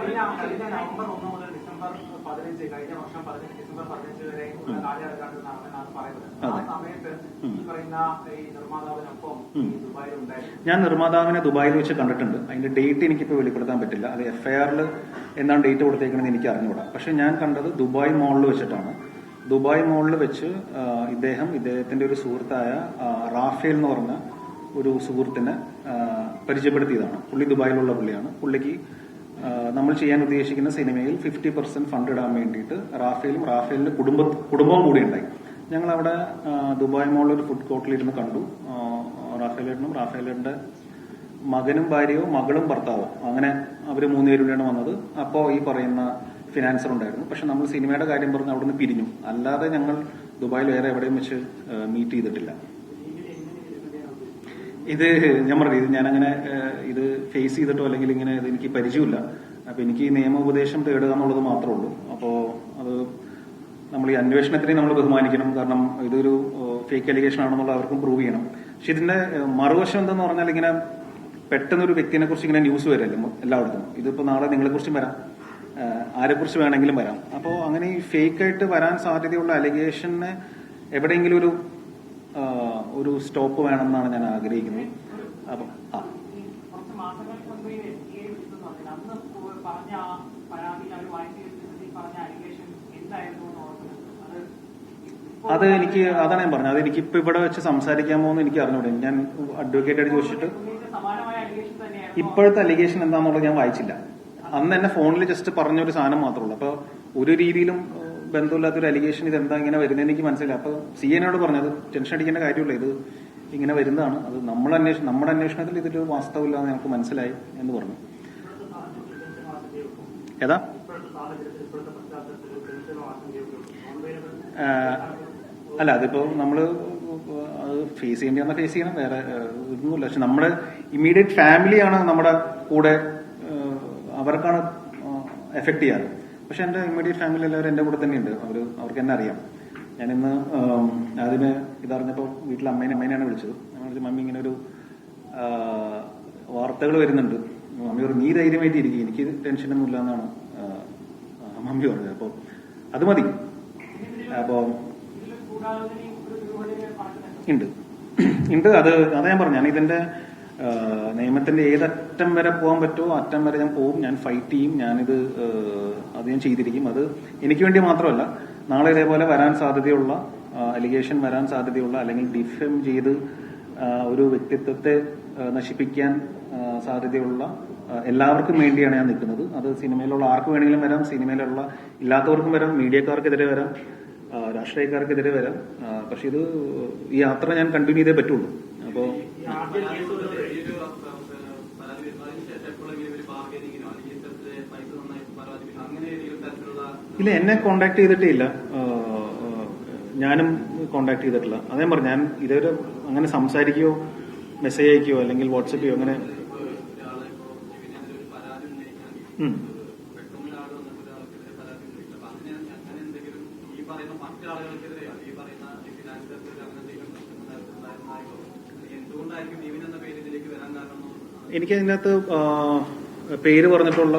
കഴിഞ്ഞ കഴിഞ്ഞ നവംബർ ഒന്ന് മുതൽ ഡിസംബർ പതിനഞ്ച് കഴിഞ്ഞ വർഷം പതിനഞ്ച് ഡിസംബർ പതിനഞ്ച് വരെ ഉള്ള കാലയളക്കാണ് ഞാൻ പറയുന്നത്. ആ സമയത്ത് ഈ പറയുന്ന ഈ നിർമ്മാതാവിനൊപ്പം ദുബായിൽ ഉണ്ടായിരുന്നു ഞാൻ നിർമ്മാതാവിനെ ദുബായിൽ വെച്ച് കണ്ടിട്ടുണ്ട്. അതിന്റെ ഡേറ്റ് എനിക്കിപ്പോൾ വെളിപ്പെടുത്താൻ പറ്റില്ല. അത് എഫ് ഐ ആറിൽ എന്താണ് ഡേറ്റ് കൊടുത്തേക്കണമെന്ന് എനിക്ക് അറിഞ്ഞുകൂടാ. പക്ഷെ ഞാൻ കണ്ടത് ദുബായ് മോളിൽ വെച്ചിട്ടാണ്. ദുബായ് മോളിൽ വെച്ച് ഇദ്ദേഹം ഇദ്ദേഹത്തിന്റെ ഒരു സുഹൃത്തായ റാഫേൽ എന്ന് പറഞ്ഞ ഒരു സുഹൃത്തിനെ പരിചയപ്പെടുത്തിയതാണ്. പുള്ളി ദുബായിലുള്ള പുള്ളിയാണ്. പുള്ളിക്ക് നമ്മൾ ചെയ്യാൻ ഉദ്ദേശിക്കുന്ന സിനിമയിൽ ഫിഫ്റ്റി പെർസെന്റ് ഫണ്ട് ഇടാൻ വേണ്ടിയിട്ട് റാഫേലും റാഫേലിന്റെ കുടുംബ കുടുംബവും കൂടി ഉണ്ടായി. ഞങ്ങൾ അവിടെ ദുബായ് മോളിൽ ഒരു ഫുഡ് കോർട്ടിൽ ഇരുന്ന് കണ്ടു. റാഫേലേട്ടനും റാഫേലേട്ടന്റെ മകനും ഭാര്യയോ മകളും ഭർത്താവോ. അങ്ങനെ അവർ മൂന്നുപേരുടെയാണ് വന്നത്. അപ്പോൾ ഈ പറയുന്ന ഫിനാൻസർ ഉണ്ടായിരുന്നു. പക്ഷെ നമ്മൾ സിനിമയുടെ കാര്യം പറഞ്ഞ് അവിടെ നിന്ന് പിരിഞ്ഞു. അല്ലാതെ ഞങ്ങൾ ദുബായിൽ വേറെ എവിടെയും വെച്ച് മീറ്റ് ചെയ്തിട്ടില്ല. ഇത് ഞാൻ പറഞ്ഞു ഇത് ഞാനങ്ങനെ ഇത് ഫേസ് ചെയ്തിട്ടോ അല്ലെങ്കിൽ ഇങ്ങനെ ഇത് എനിക്ക് പരിചയമില്ല. അപ്പൊ എനിക്ക് നിയമോപദേശം തേടുക എന്നുള്ളത് മാത്രമേ ഉള്ളൂ. അപ്പോ അത് നമ്മൾ ഈ അന്വേഷണത്തിനെ നമ്മൾ ബഹുമാനിക്കണം. കാരണം ഇതൊരു ഫേക്ക് അലിഗേഷൻ ആണെന്നുള്ള അവർക്കും പ്രൂവ് ചെയ്യണം. പക്ഷെ ഇതിന്റെ മറുവശം എന്തെന്ന് പറഞ്ഞാൽ ഇങ്ങനെ പെട്ടെന്ന് ഒരു വ്യക്തിനെ കുറിച്ച് ഇങ്ങനെ ന്യൂസ് വരല്ലോ എല്ലായിടത്തും. ഇതിപ്പോ നാളെ നിങ്ങളെ കുറിച്ചും വരാം. ആരെ കുറിച്ച് വേണമെങ്കിലും വരാം. അപ്പോൾ അങ്ങനെ ഈ ഫേക്ക് ആയിട്ട് വരാൻ സാധ്യതയുള്ള അലിഗേഷന് എവിടെയെങ്കിലും ഒരു ഒരു സ്റ്റോപ്പ് വേണമെന്നാണ് ഞാൻ ആഗ്രഹിക്കുന്നത്. അപ്പം ആ. വിളിച്ചെന്ന് പറഞ്ഞില്ല അന്ന് പറഞ്ഞ ആ പരാതിയിൽ അവർ വെച്ചിട്ട് പറഞ്ഞ അലിഗേഷൻ എന്തായിരുന്നു എന്ന് ഓർക്കുന്നത് അത് അത് എനിക്ക് അതാണ് ഞാൻ പറഞ്ഞത്. അത് എനിക്ക് ഇപ്പൊ ഇവിടെ വെച്ച് സംസാരിക്കാൻ എന്ന് എനിക്ക് അറിഞ്ഞൂടെ. ഞാൻ അഡ്വക്കേറ്റായിട്ട് ചോദിച്ചിട്ട് ഉന്നയിച്ച സമാനമായ അലിഗേഷൻ തന്നെയായിരുന്നു. ഇപ്പോഴത്തെ അലിഗേഷൻ എന്താണെന്നുള്ളത് ഞാൻ വായിച്ചില്ല. അന്ന് എന്നെ ഫോണിൽ ജസ്റ്റ് പറഞ്ഞൊരു സാധനം മാത്രമേ ഉള്ളൂ. അപ്പൊ ഒരു രീതിയിലും ബന്ധമില്ലാത്ത ഒരു അലിഗേഷൻ ഇത് എന്താ ഇങ്ങനെ വരുന്നത് എനിക്ക് മനസ്സിലായി അപ്പൊ സി എന്നോട് പറഞ്ഞത് ടെൻഷൻ അടിക്കേണ്ട കാര്യമില്ല. ഇത് ഇങ്ങനെ വരുന്നതാണ്. അത് നമ്മൾ അന്വേഷണം നമ്മുടെ അന്വേഷണത്തിൽ ഇതിലൊരു വാസ്തവമില്ല എന്ന് ഞങ്ങൾക്ക് മനസ്സിലായി എന്ന് പറഞ്ഞു. ഏതാ? അല്ല അതിപ്പോ നമ്മൾ അത് ഫേസ് ചെയ്യേണ്ടി ഫേസ് ചെയ്യണം. വേറെ ഇതൊന്നുമില്ല പക്ഷെ നമ്മുടെ ഇമ്മീഡിയറ്റ് ഫാമിലിയാണ് നമ്മുടെ കൂടെ അവർക്കാണ് എഫക്ട് ചെയ്യാറ്. പക്ഷെ എന്റെ ഇമ്മീഡിയറ്റ് ഫാമിലി എല്ലാവരും എന്റെ കൂടെ തന്നെയുണ്ട്. അവർ അവർക്ക് എന്നെ അറിയാം. ഞാനിന്ന് ആദ്യമേ ഇതറിഞ്ഞപ്പോൾ വീട്ടിൽ അമ്മേനെ അമ്മേനെയാണ് വിളിച്ചത്. ഞാൻ മമ്മി ഇങ്ങനെ ഒരു വാർത്തകൾ വരുന്നുണ്ട്. മമ്മി പറഞ്ഞു നീ ധൈര്യമായിട്ട് ഇരിക്കും. എനിക്ക് ടെൻഷനൊന്നും ഇല്ല എന്നാണ് മമ്മി പറഞ്ഞത്. അപ്പോൾ അത് മതി. അപ്പോൾ ഉണ്ട്. ഉണ്ട്. അത് അതാ ഞാൻ പറഞ്ഞു ഞാൻ ഇതിന്റെ നിയമത്തിന്റെ ഏതറ്റം വരെ പോകാൻ പറ്റുമോ അറ്റം വരെ ഞാൻ പോകും. ഞാൻ ഫൈറ്റ് ചെയ്യും. ഞാനിത് അത് ഞാൻ ചെയ്തിരിക്കും. അത് എനിക്ക് വേണ്ടി മാത്രമല്ല. നാളെ ഇതേപോലെ വരാൻ സാധ്യതയുള്ള അലിഗേഷൻ വരാൻ സാധ്യതയുള്ള അല്ലെങ്കിൽ ഡിഫെം ചെയ്ത് ഒരു വ്യക്തിത്വത്തെ നശിപ്പിക്കാൻ സാധ്യതയുള്ള എല്ലാവർക്കും വേണ്ടിയാണ് ഞാൻ നിൽക്കുന്നത്. അത് സിനിമയിലുള്ള ആർക്ക് വേണമെങ്കിലും വരാം സിനിമയിലുള്ള ഇല്ലാത്തവർക്കും വരാം മീഡിയക്കാർക്കെതിരെ വരാം രാഷ്ട്രീയക്കാർക്കെതിരെ വരാം. പക്ഷെ ഇത് ഈ യാത്ര ഞാൻ കണ്ടിന്യൂ ചെയ്തേ പറ്റുള്ളൂ. അപ്പോൾ ഇല്ല എന്നെ കോണ്ടാക്ട് ചെയ്തിട്ടേ ഇല്ല ഞാനും കോണ്ടാക്ട് ചെയ്തിട്ടില്ല അതേ പറഞ്ഞു ഞാൻ ഇതുവരെ അങ്ങനെ സംസാരിക്കുകയോ മെസ്സേജ് അയക്കുകയോ അല്ലെങ്കിൽ വാട്സപ്പ് ചെയ്യോ അങ്ങനെ. എനിക്ക് അതിനകത്ത് പേര് പറഞ്ഞിട്ടുള്ള